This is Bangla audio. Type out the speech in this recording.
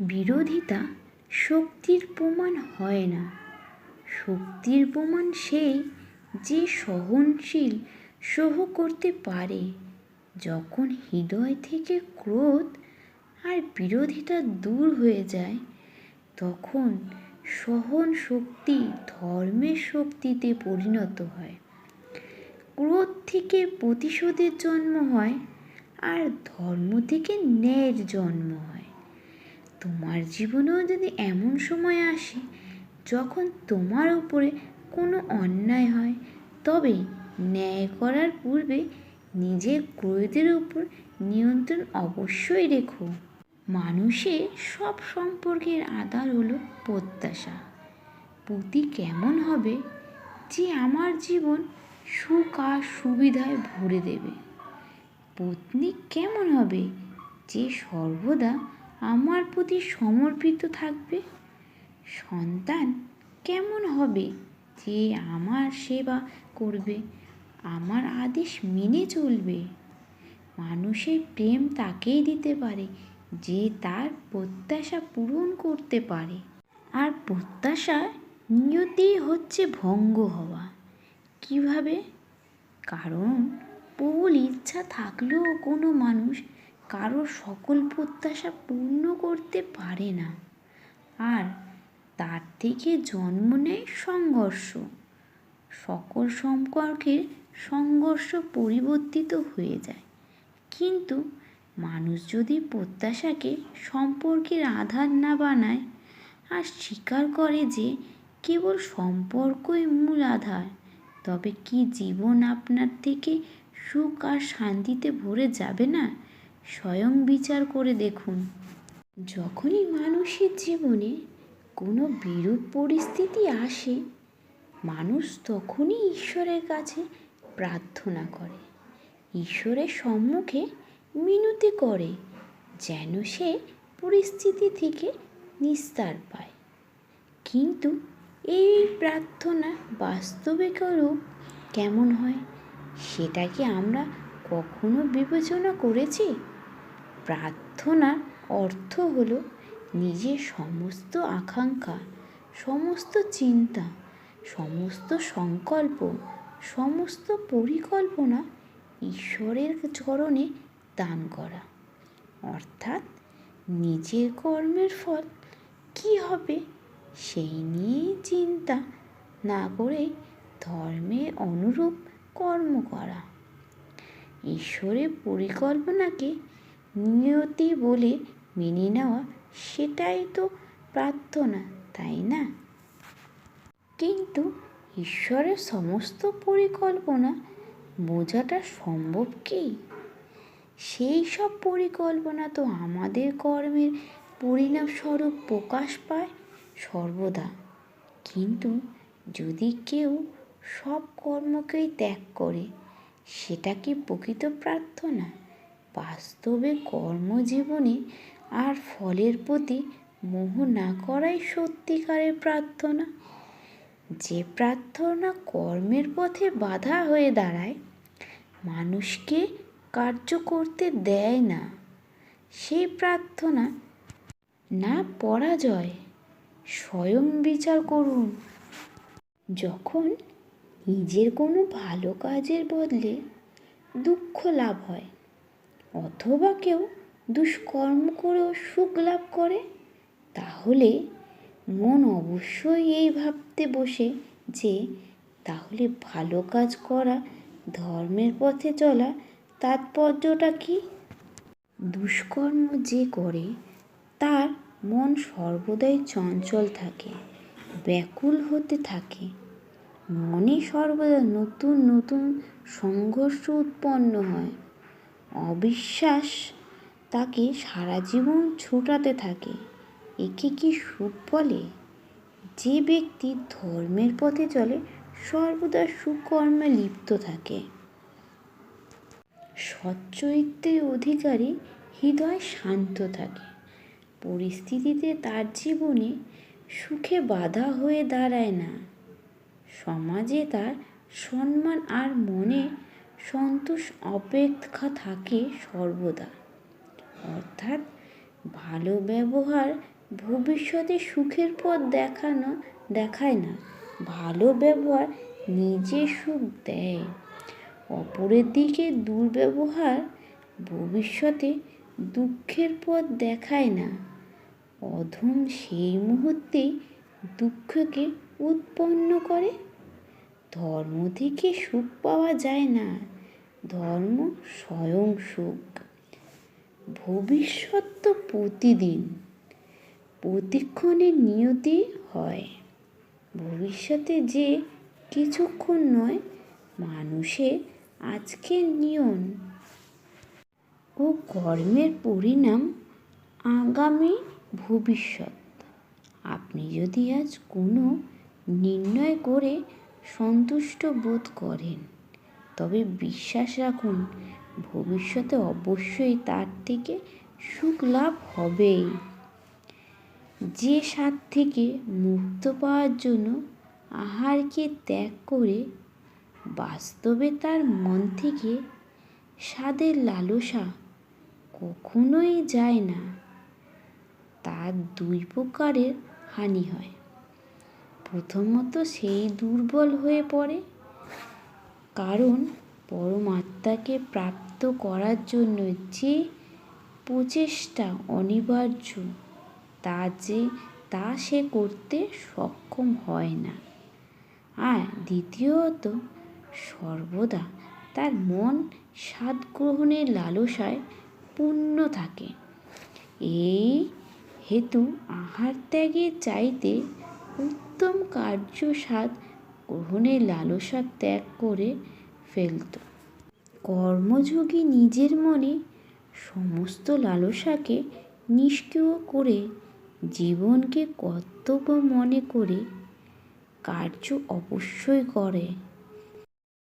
বিরোধিতা শক্তির প্রমাণ হয় না। শক্তির প্রমাণ সেই যে সহনশীল সহ করতে পারে। যখন হৃদয় থেকে ক্রোধ আর বিরোধিতা দূর হয়ে যায়, তখন সহন শক্তি ধর্মের শক্তিতে পরিণত হয়। ক্রোধ থেকে প্রতিশোধের জন্ম হয় আর ধর্ম থেকে ন্যায়ের জন্ম হয়। তোমার জীবনেও যদি এমন সময় আসে যখন তোমার উপরে কোনো অন্যায় হয়, তবে ন্যায় করার পূর্বে নিজের ক্রোধের উপর নিয়ন্ত্রণ অবশ্যই রেখো। মানুষের সব সম্পর্কের আধার হলো প্রত্যাশা। পতি কেমন হবে যে আমার জীবন সুখ আর সুবিধায় ভরে দেবে? পত্নী কেমন হবে যে সর্বদা আমার প্রতি সমর্পিত থাকবে? সন্তান কেমন হবে যে আমার সেবা করবে? আমার আদেশ মেনে চলবে। মানুষের প্রেম তাকেই দিতে পারে, যে তার প্রত্যাশা পূরণ করতে পারে। আর প্রত্যাশা নিয়তেই হচ্ছে ভঙ্গ হওয়া। কীভাবে? কারণ প্রবল ইচ্ছা থাকলেও কোনো মানুষ কারোর সকল প্রত্যাশা পূর্ণ করতে পারে না। আর তার থেকে জন্ম নেয় সংঘর্ষ। সকল সম্পর্কের সংঘর্ষ পরিবর্তিত হয়ে যায়। কিন্তু মানুষ যদি প্রত্যাশাকে সম্পর্কের আধার না বানায়, আর স্বীকার করে যে কেবল সম্পর্কই মূল আধার, তবে কি জীবন আপনার থেকে সুখ আর শান্তিতে ভরে যাবে না? স্বয়ং বিচার করে দেখুন। যখনই মানুষের জীবনে কোনো বিরূপ পরিস্থিতি আসে, মানুষ তখনই ঈশ্বরের কাছে প্রার্থনা করে। ঈশ্বরের সম্মুখে মিনতি করে যেন সে পরিস্থিতি থেকে নিস্তার পায়। কিন্তু এই প্রার্থনা বাস্তবিক রূপ কেমন হয়, সেটা কি আমরা কখনো বিবেচনা করেছি? প্রার্থনার অর্থ হলো নিজের সমস্ত আকাঙ্ক্ষা, সমস্ত চিন্তা, সমস্ত সংকল্প, সমস্ত পরিকল্পনা ঈশ্বরের চরণে দান করা। অর্থাৎ নিজের কর্মের ফল কী হবে সেই নিয়েই চিন্তা না করে ধর্মে অনুরূপ কর্ম করা। ঈশ্বরের পরিকল্পনাকে নিয়তি বলে মেনে নেওয়া সেটাই তো প্রার্থনা, তাই না? কিন্তু ঈশ্বরের সমস্ত পরিকল্পনা বোঝাটা সম্ভব কি? সেই সব পরিকল্পনা তো আমাদের কর্মের পরিণামস্বরূপ প্রকাশ পায় সর্বদা। কিন্তু যদি কেউ সব কর্মকেই ত্যাগ করে, সেটা কি প্রকৃত প্রার্থনা? বাস্তবে কর্মজীবনে আর ফলের প্রতি মোহ না করাই সত্যিকারের প্রার্থনা। যে প্রার্থনা কর্মের পথে বাধা হয়ে দাঁড়ায়, মানুষকে কার্য করতে দেয় না। সেই প্রার্থনা না পরাজয়, স্বয়ং বিচার করুন। যখন নিজের কোনো ভালো কাজের বদলে দুঃখ লাভ হয় অথবা কেউ দুষ্কর্ম করেও সুখ লাভ করে, তাহলে মন অবশ্যই এই ভাবতে বসে যে, তাহলে ভালো কাজ করা, ধর্মের পথে চলা তাৎপর্যটা কি? দুষ্কর্ম যে করে, তার মন সর্বদাই চঞ্চল থাকে, ব্যাকুল হতে থাকে। মনে সর্বদা নতুন নতুন সংঘর্ষ উৎপন্ন হয়। অবিশ্বাস তাকে সারা জীবন ছোটাতে থাকে। একে কি সুখ বলে? যে ব্যক্তি ধর্মের পথে চলে, সর্বদা সুকর্মে লিপ্ত থাকে। সচ্চরিত্রের অধিকারী হৃদয় শান্ত থাকে। পরিস্থিতিতে তার জীবনে সুখে বাধা হয়ে দাঁড়ায় না। সমাজে তার সম্মান আর মনে সন্তোষ অপেক্ষা থাকে সর্বদা। অর্থাৎ ভালো ব্যবহার ভবিষ্যতে সুখের পথ দেখানো, দেখায় না। ভালো ব্যবহার নিজে সুখ দেয়। অপরের দিকে দুর্ব্যবহার ভবিষ্যতে দুঃখের পথ দেখায় না। অধম সেই মুহূর্তেই দুঃখকে উৎপন্ন করে ধর্ম থেকে সুখ পাওয়া যায় না। ধর্ম স্বয়ং সুখ। ভবিষ্যৎ তো প্রতিদিন। প্রতিক্ষণের নিয়তি হয়। ভবিষ্যতে যে কিছুক্ষণ নয় মানুষের আজকের নিয়ন ও কর্মের পরিণাম আগামী ভবিষ্যৎ। আপনি যদি আজ কোনো নির্ণয় করে সন্তুষ্ট বোধ করেন। তবে বিশ্বাস রাখুন, ভবিষ্যতে অবশ্যই তার থেকে সুখ লাভ হবেই। যে স্বাদ থেকে মুক্ত পাওয়ার জন্য আহারকে ত্যাগ করে বাস্তবে তার মন থেকে স্বাদের লালসা কখনোই যায় না। তার দুই প্রকারের হানি হয়। প্রথমত সেই দুর্বল হয়ে পড়ে। কারণ পরমাত্মাকে প্রাপ্ত করার জন্য যে প্রচেষ্টা অনিবার্য, তা যে, তা সে করতে সক্ষম হয় না। আর দ্বিতীয়ত, সর্বদা তার মন স্বাদ গ্রহণের লালসায় পূর্ণ থাকে। এই হেতু আহার ত্যাগের চাইতে উত্তম কার্য স্বাদ গ্রহণের লালসা ত্যাগ করে ফেলত। কর্মযোগী নিজের মনে সমস্ত লালসাকে নিষ্ক্রিয় করে জীবনকে কর্তব্য মনে করে কার্য অবশ্যই করে।